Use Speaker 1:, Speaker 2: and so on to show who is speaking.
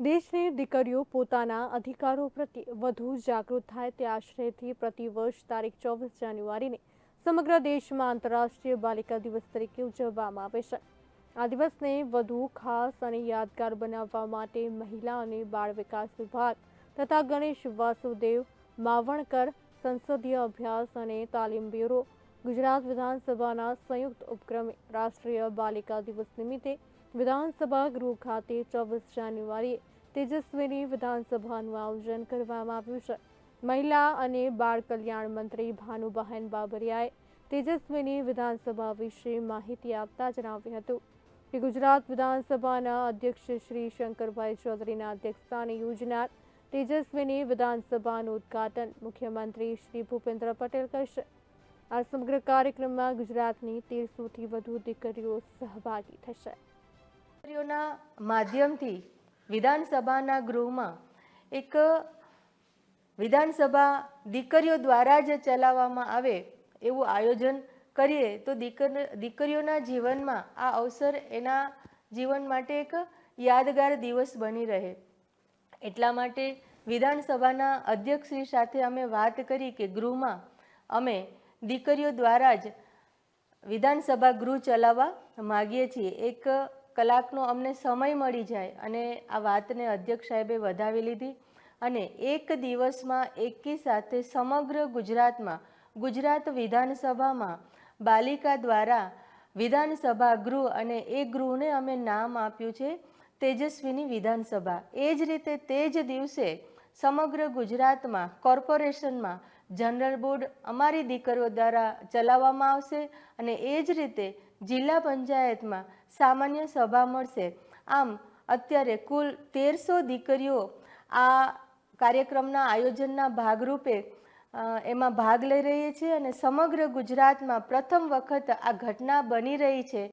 Speaker 1: દેશની દીકરીઓ પોતાના અધિકારો પ્રત્યે વધુ જાગૃત થાય તે આશ્રયથી પ્રતિવર્ષ તારીખ ચોવીસ જાન્યુઆરીને સમગ્ર દેશમાં આંતરરાષ્ટ્રીય બાલિકા દિવસ તરીકે ઉજવવામાં આવે છે. આ દિવસને વધુ ખાસ અને યાદગાર બનાવવા માટે મહિલા અને બાળ વિકાસ વિભાગ તથા ગણેશ વાસુદેવ માવણકર સંસદીય અભ્યાસ અને તાલીમ બ્યુરો ગુજરાત વિધાનસભાના સંયુક્ત ઉપક્રમે રાષ્ટ્રીય બાલિકા દિવસ નિમિત્તે વિધાનસભા ગૃહ ખાતે ચોવીસ જાન્યુઆરીએ તેજસ્વીની વિધાનસભાનું આયોજન કરવામાં આવ્યું છે. મહિલા અને બાળ કલ્યાણ મંત્રી ભાનુબહેન બાબરિયાએ તેજસ્વીની વિધાનસભા વિશે માહિતી આપતા જણાવ્યું હતું કે ગુજરાત વિધાનસભાના અધ્યક્ષ શ્રી શંકરભાઈ ચૌધરીના અધ્યક્ષસ્થાને યોજનાર તેજસ્વીની વિધાનસભાનું ઉદ્ઘાટન મુખ્યમંત્રી શ્રી ભૂપેન્દ્ર પટેલ કરશે. આ સમગ્ર કાર્યક્રમમાં ગુજરાતની તેરસોથી વધુ દીકરીઓ સહભાગી થશે.
Speaker 2: દીકરીઓના માધ્યમથી વિધાનસભાના ગૃહમાં એક વિધાનસભા દીકરીઓ દ્વારા જ ચલાવવામાં આવે એવું આયોજન કરીએ તો દીકર, દીકરીઓના જીવનમાં આ અવસર એના જીવન માટે એક યાદગાર દિવસ બની રહે. એટલા માટે વિધાનસભાના અધ્યક્ષશ્રી સાથે અમે વાત કરી કે ગૃહમાં અમે દીકરીઓ દ્વારા જ વિધાનસભા ગૃહ ચલાવવા માગીએ છીએ. એક કલાકનો અમને સમય મળી જાય અને આ વાતને અધ્યક્ષ સાહેબે વધાવી લીધી અને એક દિવસમાં એકી સાથે સમગ્ર ગુજરાતમાં, ગુજરાત વિધાનસભામાં, બાલિકા દ્વારા વિધાનસભા ગૃહ અને એ ગૃહને અમે નામ આપ્યું છે તેજસ્વીની વિધાનસભા. એ જ રીતે તે જ દિવસે સમગ્ર ગુજરાતમાં, કોર્પોરેશનમાં, જનરલ બોર્ડ અમારી દીકરીઓ દ્વારા ચલાવવામાં આવશે અને એ જ રીતે જિલ્લા પંચાયતમાં સામાન્ય સભા મળશે. આમ, અત્યારે કુલ તેરસો દીકરીઓ આ કાર્યક્રમના આયોજનના ભાગરૂપે એમાં ભાગ લઈ રહી છે અને સમગ્ર ગુજરાતમાં પ્રથમ વખત આ ઘટના બની રહી છે.